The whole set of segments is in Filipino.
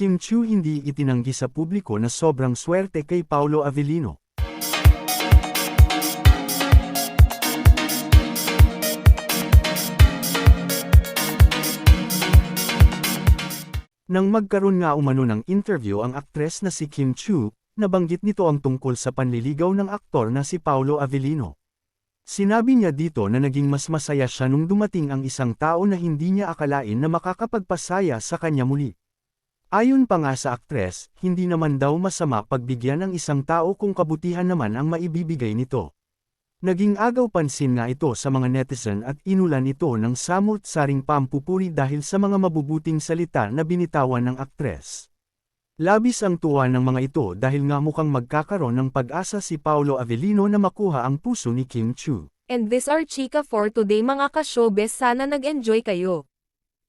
Kim Chu hindi itinanggi sa publiko na sobrang swerte kay Paolo Avellino. Nang magkaroon nga umano ng interview ang aktres na si Kim Chu, nabanggit nito ang tungkol sa panliligaw ng aktor na si Paolo Avellino. Sinabi niya dito na naging mas masaya siya nung dumating ang isang tao na hindi niya akalain na makakapagpasaya sa kanya muli. Ayon pa nga sa aktres, hindi naman daw masama pagbigyan ng isang tao kung kabutihan naman ang maibibigay nito. Naging agaw pansin nga ito sa mga netizen at inulan ito ng samut-saring pampupuri dahil sa mga mabubuting salita na binitawan ng aktres. Labis ang tuwa ng mga ito dahil nga mukhang magkakaroon ng pag-asa si Paolo Avellino na makuha ang puso ni Kim Chu. And this are Chika for today mga ka-showbiz sana nag-enjoy kayo.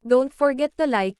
Don't forget to like,